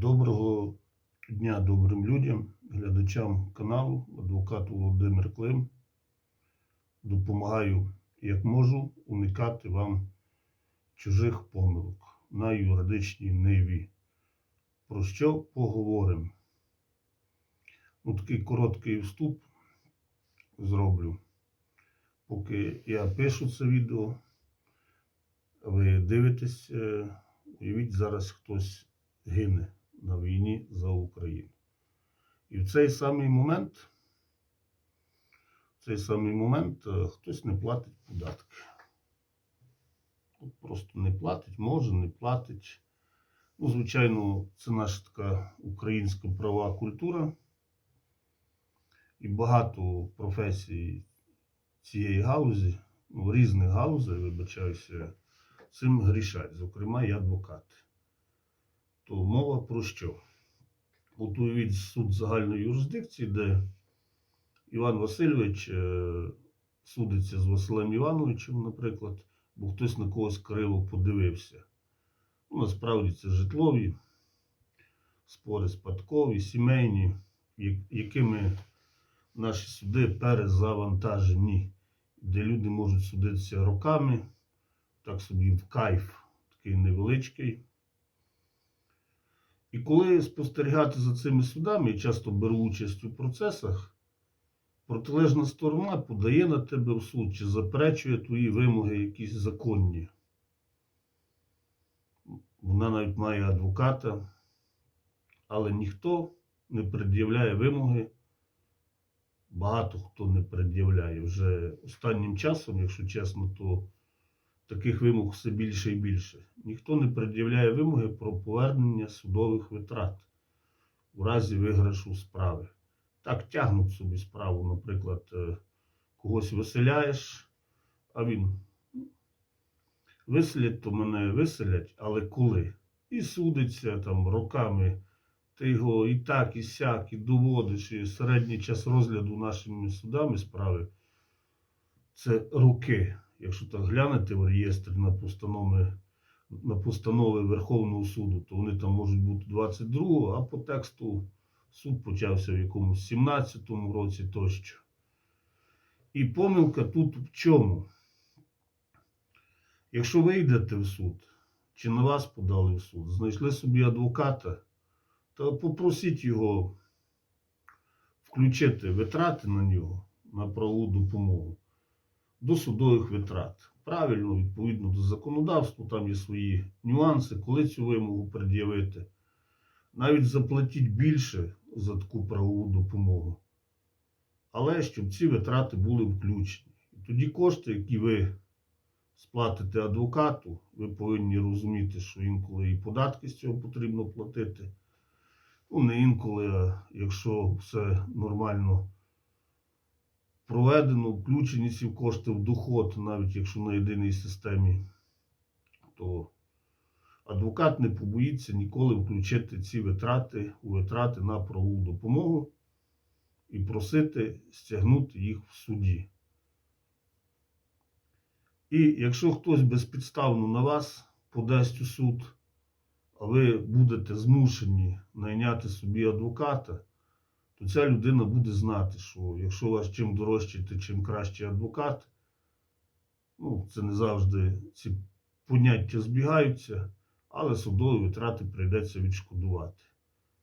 Доброго дня добрим людям, глядачам каналу, адвокат Володимир Клим. Допомагаю, як можу, уникати вам чужих помилок на юридичній ниві. Про що поговоримо? Ну, такий короткий вступ зроблю. Поки я пишу це відео, ви дивитесь, е, уявіть, зараз хтось гине на війні за Україну. І в цей самий момент, в цей самий момент е, хтось не платить податки. Просто не платить, може, не платить. Ну, звичайно, це наша така українська права культура. І багато професій цієї галузі, ну, різних галузей, вибачаюся, цим грішать, зокрема і адвокати. То мова про що? От уявіть суд загальної юрисдикції, де Іван Васильович е, судиться з Василем Івановичем, наприклад, бо хтось на когось криво подивився. Ну, насправді це житлові спори спадкові, сімейні, якими наші суди перезавантажені, де люди можуть судитися роками, так собі в кайф, такий невеличкий. І коли спостерігати за цими судами, я часто беру участь у процесах, протилежна сторона подає на тебе в суд чи заперечує твої вимоги якісь законні. Вона навіть має адвоката, але ніхто не пред'являє вимоги. Багато хто не пред'являє. Вже останнім часом, якщо чесно, то таких вимог все більше і більше. Ніхто не пред'являє вимоги про повернення судових витрат у разі виграшу справи. Так тягнуть собі справу, наприклад, е, когось виселяєш, а він «Ну, виселять, то мене виселять, але коли? І судиться там роками. Ти його і так, і сяк, і доводиш, і середній час розгляду нашими судами справи це роки. Якщо так глянете в реєстр на постанови, на постанови Верховного суду, то вони там можуть бути 22-го, а по тексту суд почався в якомусь 17-му році тощо. І помилка тут в чому? Якщо ви йдете в суд, чи на вас подали в суд, знайшли собі адвоката, то попросіть його включити витрати на нього, на правову допомогу до судових витрат. Правильно, відповідно до законодавства, там є свої нюанси, коли цю вимогу пред'явити. Навіть заплатіть більше за таку правову допомогу. Але щоб ці витрати були включені. І тоді кошти, які ви сплатите адвокату, ви повинні розуміти, що інколи і податки з цього потрібно платити. Ну, не інколи, а якщо все нормально проведено, включені ці кошти в доход, навіть якщо на єдиній системі, то адвокат не побоїться ніколи включити ці витрати у витрати на правову допомогу і просити стягнути їх в суді. І якщо хтось безпідставно на вас подасть у суд, а ви будете змушені найняти собі адвоката, то ця людина буде знати, що якщо у вас чим дорожчий, то чим кращий адвокат, ну, це не завжди ці поняття збігаються, але судові витрати прийдеться відшкодувати.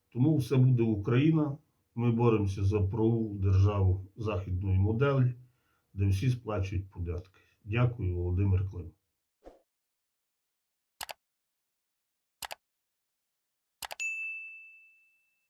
Тому все буде Україна. Ми боремося за правову державу західної моделі, де всі сплачують податки. Дякую, Володимир Клим.